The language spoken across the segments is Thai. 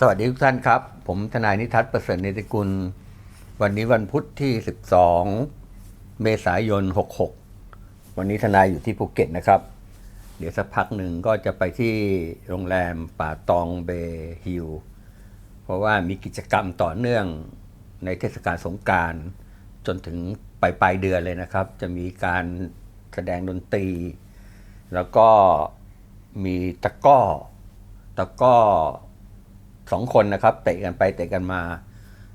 สวัสดีทุกท่านครับ ผมทนายนิทัศน์ประเสริฐเนติกุล วันนี้วันพุธที่ 12 เมษายน 66 วันนี้ทนายอยู่ที่ภูเก็ตนะครับ เดี๋ยวสักพักหนึ่งก็จะไปที่โรงแรมป่าตองเบฮิลเพราะว่ามีกิจกรรมต่อเนื่องในเทศกาลสงการจนถึงปลายปลายเดือนเลยนะครับ จะมีการแสดงดนตรี แล้วก็มีตะก้อตะก้อ สองคนนะครับเตะกันไปเตะกันมา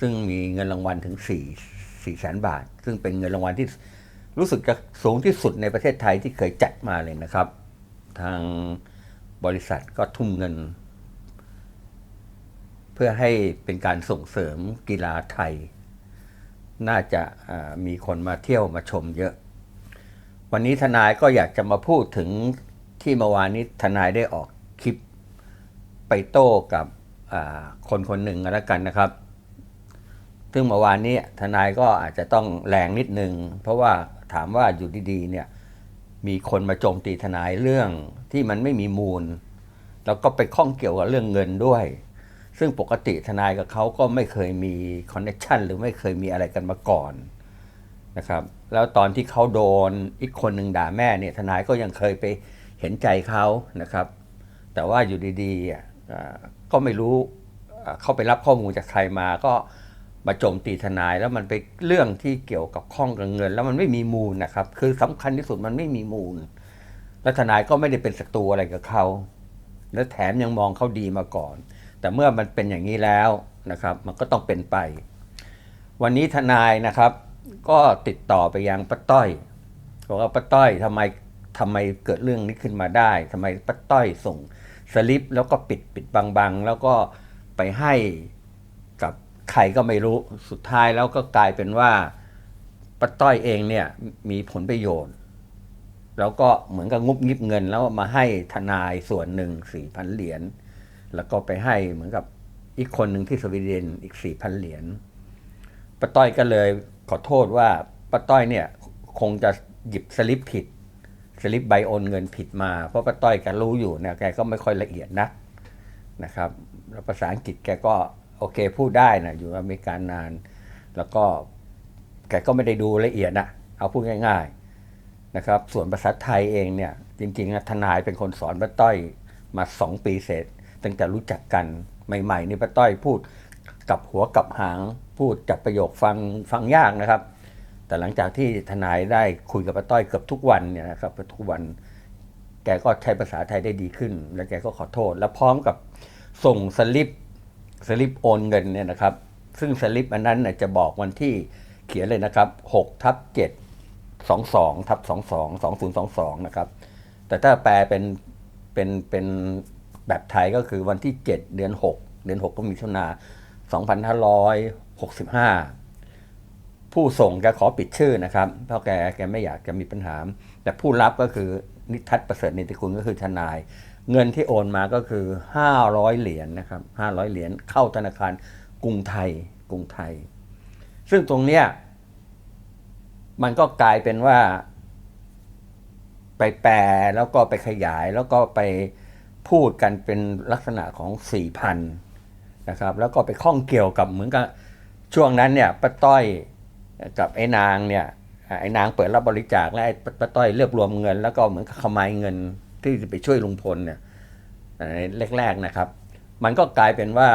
ซึ่งมีเงินรางวัลถึง4 4แสนบาท ซึ่งเป็นเงินรางวัลที่รู้สึกจะสูงที่สุดในประเทศไทยที่เคยจัดมาเลยนะครับ ทางบริษัทก็ทุ่มเงิน เพื่อให้เป็นการส่งเสริมกีฬาไทย น่าจะมีคนมาเที่ยวมาชมเยอะ วันนี้ทนายก็อยากจะมาพูดถึงที่เมื่อวานนี้ทนายได้ออกคลิปไปโต้กับ คนคนหนึ่งก็แล้วกันนะครับ ซึ่งเมื่อวานนี้ทนายก็อาจจะต้องแรงนิดนึง เพราะว่าถามว่าอยู่ดีๆเนี่ยมีคนมาโจมตีทนายเรื่องที่มันไม่มีมูล แล้วก็ไปข้องเกี่ยวกับเรื่องเงินด้วย ซึ่งปกติทนายกับเขาก็ไม่เคยมีคอนเนคชันหรือไม่เคยมีอะไรกันมาก่อนนะครับ แล้วตอนที่เขาโดนอีกคนหนึ่งด่าแม่เนี่ยทนายก็ยังเคยไปเห็นใจเขานะครับ แต่ว่าอยู่ดีๆ ก็ไม่รู้เขาไปรับข้อมูลจากใครมาก็มาโจมตีทนายแล้วมันไปเรื่องที่เกี่ยวกับข้องกับเงิน แล้วมันไม่มีมูลนะครับ คือสำคัญที่สุดมันไม่มีมูล แล้วทนายก็ไม่ได้เป็นศัตรูอะไรกับเขา และแถมยังมองเขาดีมาก่อน แต่เมื่อมันเป็นอย่างนี้แล้วนะครับ มันก็ต้องเป็นไป วันนี้ทนายนะครับ ก็ติดต่อไปยังป้าต้อยบอกว่าป้าต้อยทำไมทำไมเกิดเรื่องนี้ขึ้นมาได้ทำไมป้าต้อยส่ง สลิปแล้วก็ปิดปิดบังๆ แล้วก็ไปให้กับใครก็ไม่รู้สุดท้ายแล้วก็กลายเป็นว่าป้าต้อยเองเนี่ยมีผลประโยชน์ แล้วก็เหมือนกับงุบงิบเงิน แล้วมาให้ทนายส่วนหนึ่งสี่พันเหรียญแล้วก็ไปให้เหมือนกับอีกคนหนึ่งที่สวีเดนอีกสี่พันเหรียญป้าต้อยก็เลยขอโทษว่าป้าต้อยเนี่ยคงจะหยิบสลิปผิด สลิปใบโอนเงินผิดมา เพราะป้าต้อยแกรู้อยู่นะแกก็ไม่ค่อยละเอียดนักนะครับแล้วภาษาอังกฤษแกก็โอเคพูดได้นะอยู่อเมริกานาน แล้วก็แกก็ไม่ได้ดูละเอียดนะเอาพูดง่าย ๆนะครับ ส่วนภาษาไทยเองเนี่ยจริงๆนะทนายเป็นคนสอนป้าต้อยมาสองปีเสร็จตั้งแต่รู้จักกันใหม่ๆนี่ป้าต้อยพูดกับหัวกับหางพูดจับประโยคฟังฟังยากนะครับ แต่หลังจากที่ทนายได้คุยกับป้าต้อยเกือบทุกวันเนี่ยนะครับทุกวัน แกก็ใช้ภาษาไทยได้ดีขึ้น แล้วแกก็ขอโทษ แล้วพร้อมกับส่งสลิปสลิปโอนเงินเนี่ยนะครับ ซึ่งสลิปอันนั้นจะบอกวันที่เขียนเลยนะครับ6ทับ7 22ทับ22 2022นะครับ แต่ถ้าแปลเป็นเป็นเป็นแบบไทยก็คือวันที่ 7 เดือน 6 เดือน 6 ก็มีถุนา 2565 ผู้ส่งแกขอปิดชื่อนะครับ เพราะแกแกไม่อยากจะมีปัญหา แต่ผู้รับก็คือนิทัศประเสริฐนิติคุณก็คือทนาย เงินที่โอนมาก็คือ 500 เหรียญนะครับ 500 เหรียญเข้าธนาคารกรุงไทยกรุงไทย ซึ่งตรงเนี้ยมันก็กลายเป็นว่า ไปแปลแล้วก็ไปขยายแล้วก็ไปพูดกันเป็นลักษณะของสี่พันนะครับ แล้วก็ไปข้องเกี่ยวกับเหมือนกับช่วงนั้นเนี่ยป้าต้อย กับไอ้นางเนี่ยไอ้นางเปิดรับบริจาคและไอ้ป้าต้อยเรียบรวมเงิน แล้วก็เหมือนขมายเงินที่จะไปช่วยลุงพลเนี่ยแรกๆนะครับ มันก็กลายเป็นว่า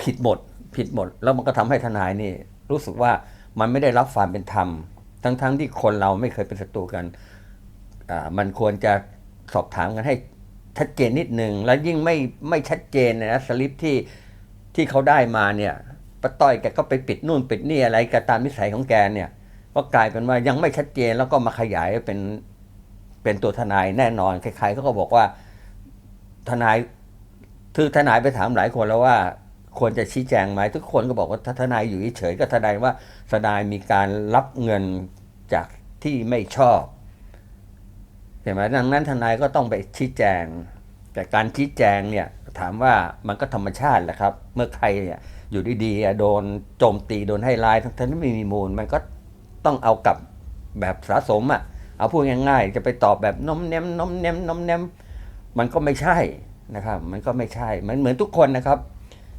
ผิดหมด ผิดหมด แล้วมันก็ทำให้ทนายนี่ รู้สึกว่ามันไม่ได้รับความเป็นธรรม ทั้งๆที่คนเราไม่เคยเป็นศัตรูกันมันควรจะสอบถามกันให้ชัดเจนนิดหนึ่งแล้วยิ่งไม่ไม่ชัดเจนนะสลิปที่ที่เขาได้มาเนี่ย ป้าต้อยแกก็ไปปิดนู่นปิดนี่อะไรก็ตามนิสัยของแกเนี่ย ก็กลายเป็นว่ายังไม่ชัดเจนแล้วก็มาขยายเป็นเป็นตัวทนายแน่นอนใครๆเขาก็บอกว่าทนายคือทนายไปถามหลายคนแล้วว่าควรจะชี้แจงไหมทุกคนก็บอกว่าถ้าทนายอยู่เฉยๆก็แสดงว่าทนายมีการรับเงินจากที่ไม่ชอบเห็นไหมดังนั้นทนายก็ต้องไปชี้แจง แต่การชี้แจงเนี่ย ถามว่ามันก็ธรรมชาติแหละครับ เมื่อใครเนี่ยอยู่ดีๆโดนโจมตีโดนให้ร้ายทั้งที่ไม่มีมูล มันก็ต้องเอากลับแบบสะสมอะเอาพูดง่ายๆ จะไปตอบแบบน้มเน้มน้มเน้มน้มเน้มมันก็ไม่ใช่นะครับ มันก็ไม่ใช่เหมือนเหมือนทุกคนนะครับ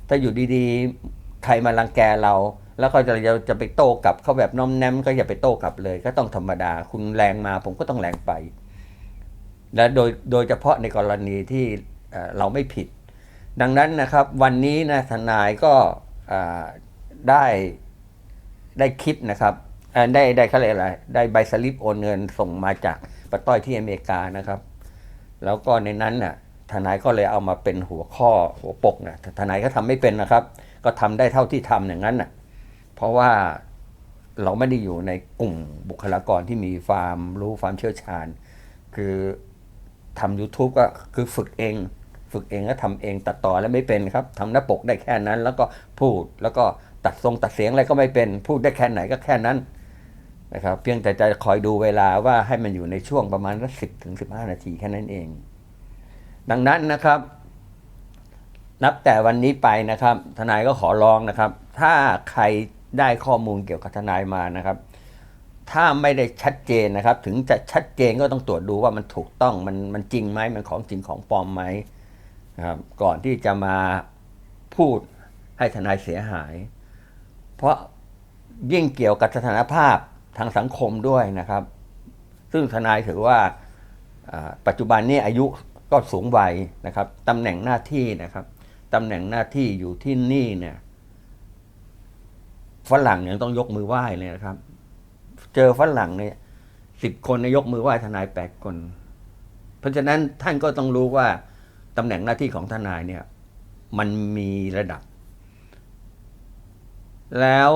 ถ้าอยู่ดีๆ ใครมารังแกเรา แล้วก็จะจะจะไปโต้กลับเขาแบบน้มแนมก็อย่าไปโต้กลับเลย ก็ต้องธรรมดา คุณแรงมาผมก็ต้องแรงไป และโดยโดยเฉพาะในกรณีที่เราไม่ผิด ดังนั้นนะครับวันนี้นะทนายก็ได้ได้คลิปนะครับได้ได้เขาเรียกอะไรได้ใบสลิปโอนเงินส่งมาจากป้าต้อยที่อเมริกานะครับ แล้วก็ในนั้นน่ะทนายก็เลยเอามาเป็นหัวข้อหัวปกนะทนายก็ทำไม่เป็นนะครับ ก็ทำได้เท่าที่ทำอย่างนั้นน่ะเพราะว่าเราไม่ได้อยู่ในกลุ่มบุคลากรที่มีความรู้ความเชี่ยวชาญ คือทำ YouTube ก็คือฝึกเอง ฝึกเองก็ทำเองตัดต่อแล้วไม่เป็นครับทำหน้าปกได้แค่นั้น แล้วก็พูดแล้วก็ตัดทรงตัดเสียงอะไรก็ไม่เป็น พูดได้แค่ไหนก็แค่นั้นนะครับเพียงแต่จะคอยดูเวลาว่าให้มันอยู่ในช่วงประมาณสักสิบถึงสิบห้านาทีแค่นั้นเอง ดังนั้นนะครับ นับแต่วันนี้ไปนะครับ ทนายก็ขอร้องนะครับ ถ้าใครได้ข้อมูลเกี่ยวกับทนายมานะครับ ถ้าไม่ได้ชัดเจนนะครับ ถึงจะชัดเจนก็ต้องตรวจดูว่ามันถูกต้องมันมันจริงไหมมันของจริงของปลอมไหม นะครับก่อนที่จะมาพูดให้ทนายเสียหาย เพราะยิ่งเกี่ยวกับสถานภาพทางสังคมด้วยนะครับ ซึ่งทนายถือว่าปัจจุบันนี้อายุก็สูงวัยนะครับตำแหน่งหน้าที่นะครับตำแหน่งหน้าที่อยู่ที่นี่เนี่ยฝรั่งยังต้องยกมือไหว้เลยนะครับ เจอฝรั่งเนี่ยสิบคนเนี่ยยกมือไหว้ทนายแปดคน เพราะฉะนั้นท่านก็ต้องรู้ว่า ตำแหน่งหน้าที่ของทนายเนี่ยมันมีระดับ แล้ว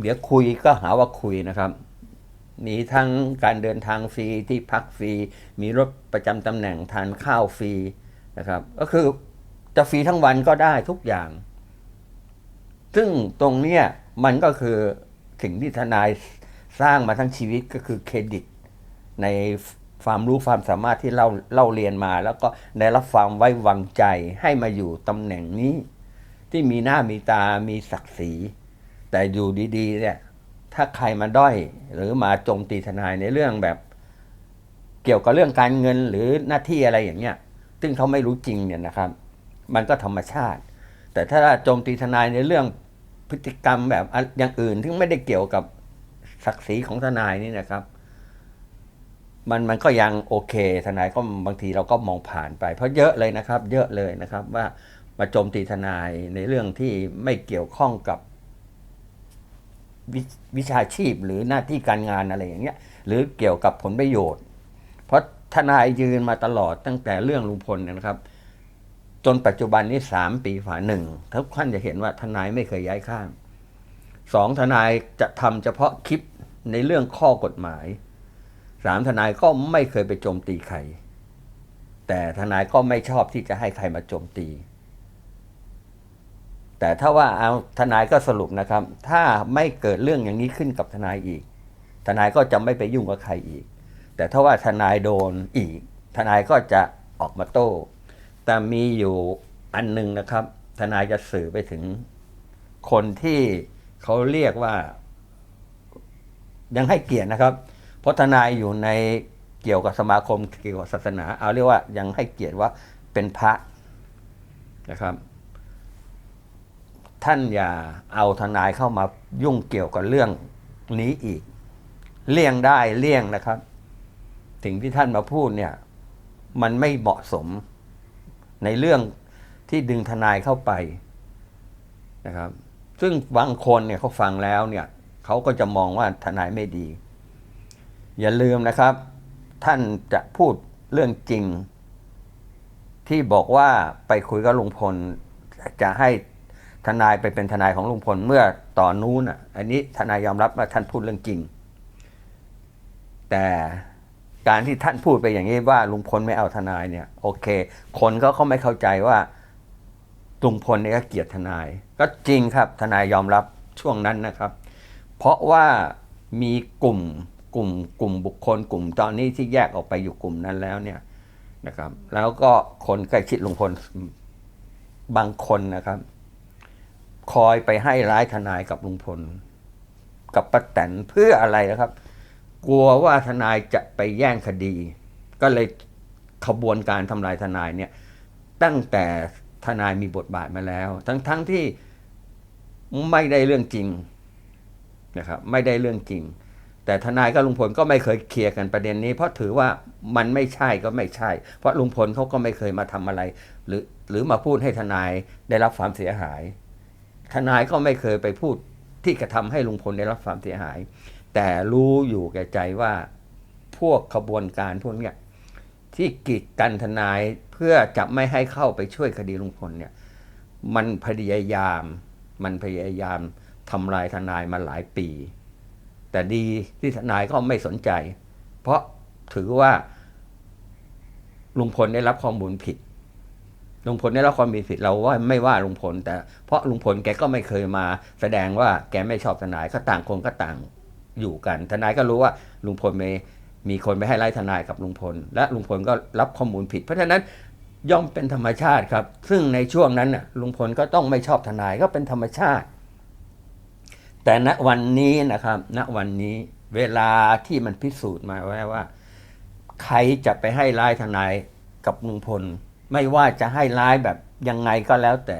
เดี๋ยวคุยก็หาว่าคุยนะครับ มีทั้งการเดินทางฟรีที่พักฟรี มีรถประจำตำแหน่งทานข้าวฟรีนะครับ ก็คือจะฟรีทั้งวันก็ได้ทุกอย่าง ซึ่งตรงเนี้ยมันก็คือสิ่งที่ทนายสร้างมาทั้งชีวิตก็คือเครดิตใน ความรู้ความสามารถที่เราเล่าเรียนมา แล้วก็ได้รับความไว้วางใจให้มาอยู่ตำแหน่งนี้ ที่มีหน้ามีตามีศักดิ์ศรี แต่อยู่ดีๆ เนี่ย ถ้าใครมาด้อย หรือมาโจมตีทนายในเรื่องแบบ เกี่ยวกับเรื่องการเงินหรือหน้าที่อะไรอย่างเงี้ย ซึ่งเขาไม่รู้จริงเนี่ยนะครับ มันก็ธรรมชาติ แต่ถ้าโจมตีทนายในเรื่องพฤติกรรมแบบอะอย่างอื่นที่ไม่ได้เกี่ยวกับศักดิ์ศรีของทนายนี่นะครับ มันมันก็ยังโอเค ทนายก็บางทีเราก็มองผ่านไป เพราะเยอะเลยนะครับ เยอะเลยนะครับว่ามาโจมตีทนายในเรื่องที่ไม่เกี่ยวข้องกับววิชาชีพหรือหน้าที่การงานอะไรอย่างเงี้ย หรือเกี่ยวกับผลประโยชน์ เพราะทนายยืนมาตลอดตั้งแต่เรื่องลุงพลนะครับ จนปัจจุบันนี้สามปีฝ่าหนึ่งทุกท่านจะเห็นว่าทนายไม่เคยย้ายข้างสองทนายจะทำเฉพาะคลิปในเรื่องข้อกฎหมาย สามทนายก็ไม่เคยไปโจมตีใคร แต่ทนายก็ไม่ชอบที่จะให้ใครมาโจมตี แต่ถ้าว่าเอาทนายก็สรุปนะครับ ถ้าไม่เกิดเรื่องอย่างนี้ขึ้นกับทนายอีก ทนายก็จะไม่ไปยุ่งกับใครอีก แต่ถ้าว่าทนายโดนอีก ทนายก็จะออกมาโต้ แต่มีอยู่อันหนึ่งนะครับ ทนายจะสื่อไปถึงคนที่เขาเรียกว่ายังให้เกียรตินะครับ เพราะทนายอยู่ในเกี่ยวกับสมาคมเกี่ยวกับศาสนา เอาเรียกว่ายังให้เกียรติว่าเป็นพระนะครับ ท่านอย่าเอาทนายเข้ามายุ่งเกี่ยวกับเรื่องนี้อีก เลี่ยงได้เลี่ยงนะครับสิ่งที่ท่านมาพูดเนี่ย มันไม่เหมาะสมในเรื่องที่ดึงทนายเข้าไปนะครับ ซึ่งบางคนเนี่ยเขาฟังแล้วเนี่ยเขาก็จะมองว่าทนายไม่ดี อย่าลืมนะครับ ท่านจะพูดเรื่องจริง ที่บอกว่าไปคุยกับลุงพล จะให้ทนายไปเป็นทนายของลุงพลเมื่อตอนนู้นอะ อันนี้ทนายยอมรับว่าท่านพูดเรื่องจริง แต่การที่ท่านพูดไปอย่างนี้ว่าลุงพลไม่เอาทนายเนี่ย โอเค คนก็เขาไม่เข้าใจว่าลุงพลเนี่ยก็เกลียดทนาย ก็จริงครับทนายยอมรับช่วงนั้นนะครับ เพราะว่ามีกลุ่ม กลุ่มกลุ่มบุคคล กลุ่มตอนนี้ที่แยกออกไปอยู่กลุ่มนั้นแล้วเนี่ยนะครับ แล้วก็คนใกล้ชิดลุงพลบางคนนะครับ คอยไปให้ร้ายทนายกับลุงพล กับป้าแตนเพื่ออะไรนะครับ กลัวว่าทนายจะไปแย่งคดี ก็เลยขบวนการทำลายทนายเนี่ย ตั้งแต่ทนายมีบทบาทมาแล้ว ทั้งทั้งที่ไม่ได้เรื่องจริงนะครับ ไม่ได้เรื่องจริง แต่ทนายกับลุงพลก็ไม่เคยเคลียร์กันประเด็นนี้ เพราะถือว่ามันไม่ใช่ก็ไม่ใช่ เพราะลุงพลเขาก็ไม่เคยมาทำอะไร หรือหรือมาพูดให้ทนายได้รับความเสียหาย ทนายก็ไม่เคยไปพูดที่กระทำให้ลุงพลได้รับความเสียหาย แต่รู้อยู่แก่ใจว่าพวกขบวนการพวกเนี้ยที่กีดกันทนายเพื่อจะไม่ให้เข้าไปช่วยคดีลุงพลเนี่ย มันพยายาม มันพยายามทำลายทนายมาหลายปี แต่ดีที่ทนายก็ไม่สนใจ เพราะถือว่า ลุงพลได้รับข้อมูลผิด ลุงพลได้รับความมีผิดเราว่าไม่ว่าลุงพล แต่เพราะลุงพลแกก็ไม่เคยมา แสดงว่าแกไม่ชอบทนายก็ต่างคนก็ต่างอยู่กัน ทนายก็รู้ว่าลุงพลมีมีคนไปให้ไล่ทนายกับลุงพล และลุงพลก็รับข้อมูลผิด เพราะฉะนั้นย่อมเป็นธรรมชาติครับ ซึ่งในช่วงนั้นน่ะลุงพลก็ต้องไม่ชอบทนายก็เป็นธรรมชาติ แต่ณวันนี้นะครับ ณวันนี้เวลาที่มันพิสูจน์มาไว้ว่า ใครจะไปให้ร้ายทนายกับลุงพล ไม่ว่าจะให้ร้ายแบบยังไงก็แล้วแต่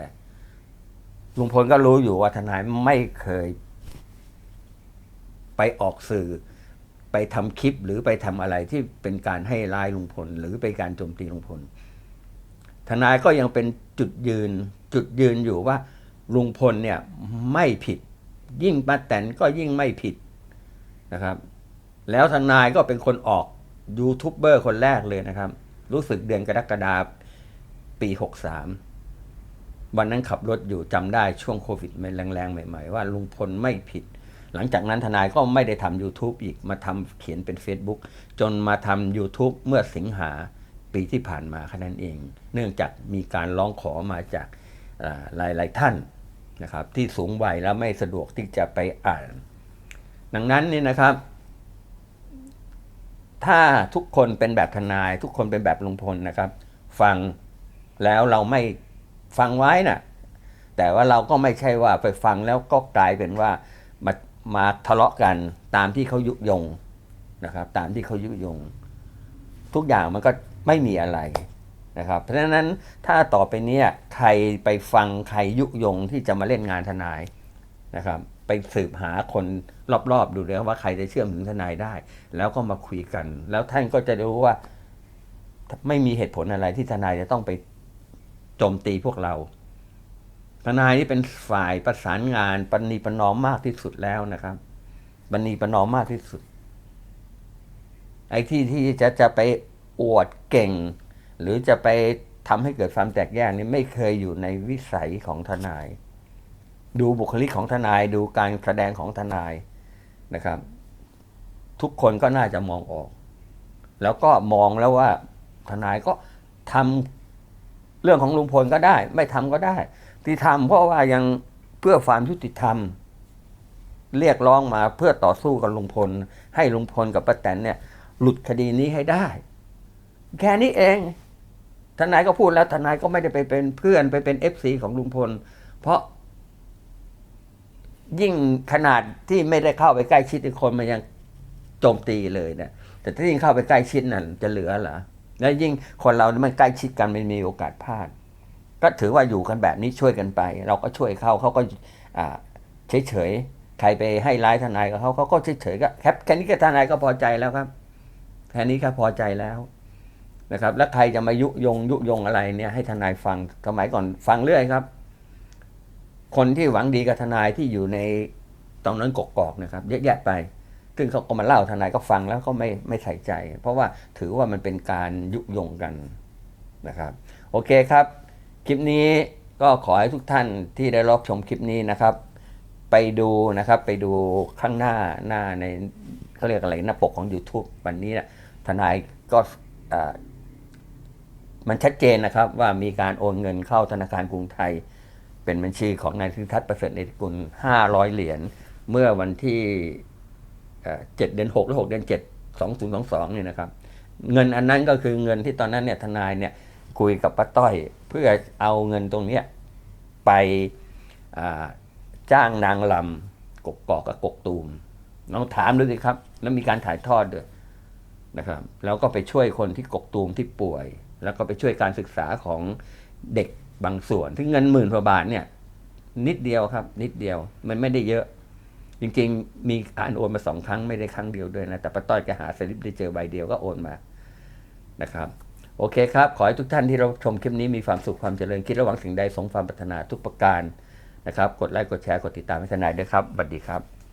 ลุงพลก็รู้อยู่ว่าทนายไม่เคย ไปออกสื่อ ไปทำคลิปหรือไปทำอะไรที่เป็นการให้ร้ายลุงพล หรือเป็นการโจมตีลุงพล ทนายก็ยังเป็นจุดยืน จุดยืนอยู่ว่าลุงพลเนี่ยไม่ผิด ยิ่งป้าแตนก็ยิ่งไม่ผิดนะครับ แล้วทนายก็เป็นคนออกยูทูบเบอร์คนแรกเลยนะครับ รู้สึกเดือนกรกฎาปีหกสามวันนั้นขับรถอยู่จำได้ช่วงโควิดม่แรงๆ ใหม่ ๆ ว่าลุงพลไม่ผิด หลังจากนั้นทนายก็ไม่ได้ทำ YouTube อีกมาทำเขียนเป็น Facebook จนมาทำ YouTube เมื่อสิงหาปีที่ผ่านมาแค่นั้นเอง เนื่องจากมีการร้องขอมาจากหลายๆท่าน นะครับที่สูงวัยแล้วไม่สะดวกที่จะไปอ่าน ดังนั้นนี่นะครับ ถ้าทุกคนเป็นแบบทนาย ทุกคนเป็นแบบลุงพลนะครับ ฟังแล้วเราไม่ฟังไว้น่ะแต่ว่าเราก็ไม่ใช่ว่าไปฟังแล้วก็กลายเป็นว่ามามาทะเลาะกันตามที่เขายุยงนะครับ ตามที่เขายุยง ทุกอย่างมันก็ไม่มีอะไร นะครับเพราะฉะนั้นถ้าต่อไปเนี้ยใครไปฟังใครยุยงที่จะมาเล่นงานทนายนะครับ ไปสืบหาคนรอบๆดูเลยว่าใครจะเชื่อมถึงทนายได้ แล้วก็มาคุยกัน แล้วท่านก็จะรู้ว่าไม่มีเหตุผลอะไรที่ทนายจะต้องไปโจมตีพวกเรา ทนายนี่เป็นฝ่ายประสานงานปณีประนอมมากที่สุดแล้วนะครับปณีประนอมมากที่สุด ไอ้ที่ที่จะจะไปอวดเก่ง หรือจะไปทำให้เกิดความแตกแยกนี่ไม่เคยอยู่ในวิสัยของทนาย ดูบุคลิกของทนายดูการแสดงของทนายนะครับ ทุกคนก็น่าจะมองออก แล้วก็มองแล้วว่าทนายก็ทำเรื่องของลุงพลก็ได้ ไม่ทำก็ได้ ที่ทำเพราะว่ายังเพื่อความยุติธรรม เรียกร้องมาเพื่อต่อสู้กับลุงพล ให้ลุงพลกับป้าแตนเนี่ย หลุดคดีนี้ให้ได้ แค่นี้เอง ทนายก็พูดแล้วทนายก็ไม่ได้ไปเป็นเพื่อนไปเป็นเอฟซีของลุงพล เพราะ ยิ่งขนาดที่ไม่ได้เข้าไปใกล้ชิดอีกคนมันยังโจมตีเลยนะแต่ถ้ายิ่งเข้าไปใกล้ชิดนั่นจะเหลือเหรอแล้วยิ่งคนเรามันใกล้ชิดกันมันมีโอกาสพลาด ก็ถือว่าอยู่กันแบบนี้ช่วยกันไป เราก็ช่วยเขาเขาก็เฉยเฉยๆใครไปให้ร้ายทนายกับเขาเขาก็เฉยเฉยๆก็แค่แค่นี้ก็ทนายก็พอใจแล้วครับแค่นี้ก็พอใจแล้ว นะครับ แล้วใครจะมายุยงยุยงอะไรเนี่ยให้ทนายฟังสมัยก่อนฟังเรื่อยครับ คนที่หวังดีกับทนายที่อยู่ในตรงนั้นกกอกนะครับเยอะแยะไป ซึ่งเขาก็มาเล่าทนายก็ฟังแล้วก็ไม่ไม่ใส่ใจ เพราะว่าถือว่ามันเป็นการยุยงกันนะครับ โอเคครับ คลิปนี้ก็ขอให้ทุกท่านที่ได้รับชมคลิปนี้นะครับ ไปดูนะครับไปดูข้างหน้าหน้าในเขาเรียกอะไรหน้าปกของ YouTube วันนี้นะทนายก็ มันชัดเจนนะครับว่ามีการโอนเงินเข้าธนาคารกรุงไทย เป็นบัญชีของนายธิทัศน์ประเสริฐเนติกุล500 เหรียญเมื่อวันที่เอ่อ7เดือน6หรือ6เดือน7 2022เนี่ยนะครับ เงินอันนั้นก็คือเงินที่ตอนนั้นเนี่ยทนายเนี่ยคุยกับป้าต้อย เพื่อเอาเงินตรงเนี้ยไปจ้างนางลำกกอกกับกกตูมน้องถามดูสิครับ แล้วมีการถ่ายทอดด้วยนะครับ แล้วก็ไปช่วยคนที่กกตูมที่ป่วย แล้วก็ไปช่วยการศึกษาของเด็กบางส่วน ที่เงินหมื่นกว่าบาทเนี่ย นิดเดียวครับ นิดเดียวมันไม่ได้เยอะ จริงๆ มีการโอนมาสองครั้งไม่ได้ครั้งเดียวด้วยนะ แต่ป้าต้อยแกหาสลิปได้เจอใบเดียวก็โอนมานะครับ โอเคครับ ขอให้ทุกท่านที่เราชมคลิปนี้มีความสุขความเจริญคิดระหวังสิ่งใดสมความปรารถนาทุกประการนะครับ กดไลค์กดแชร์กดติดตามให้ทนายด้วยครับสวัสดีครับ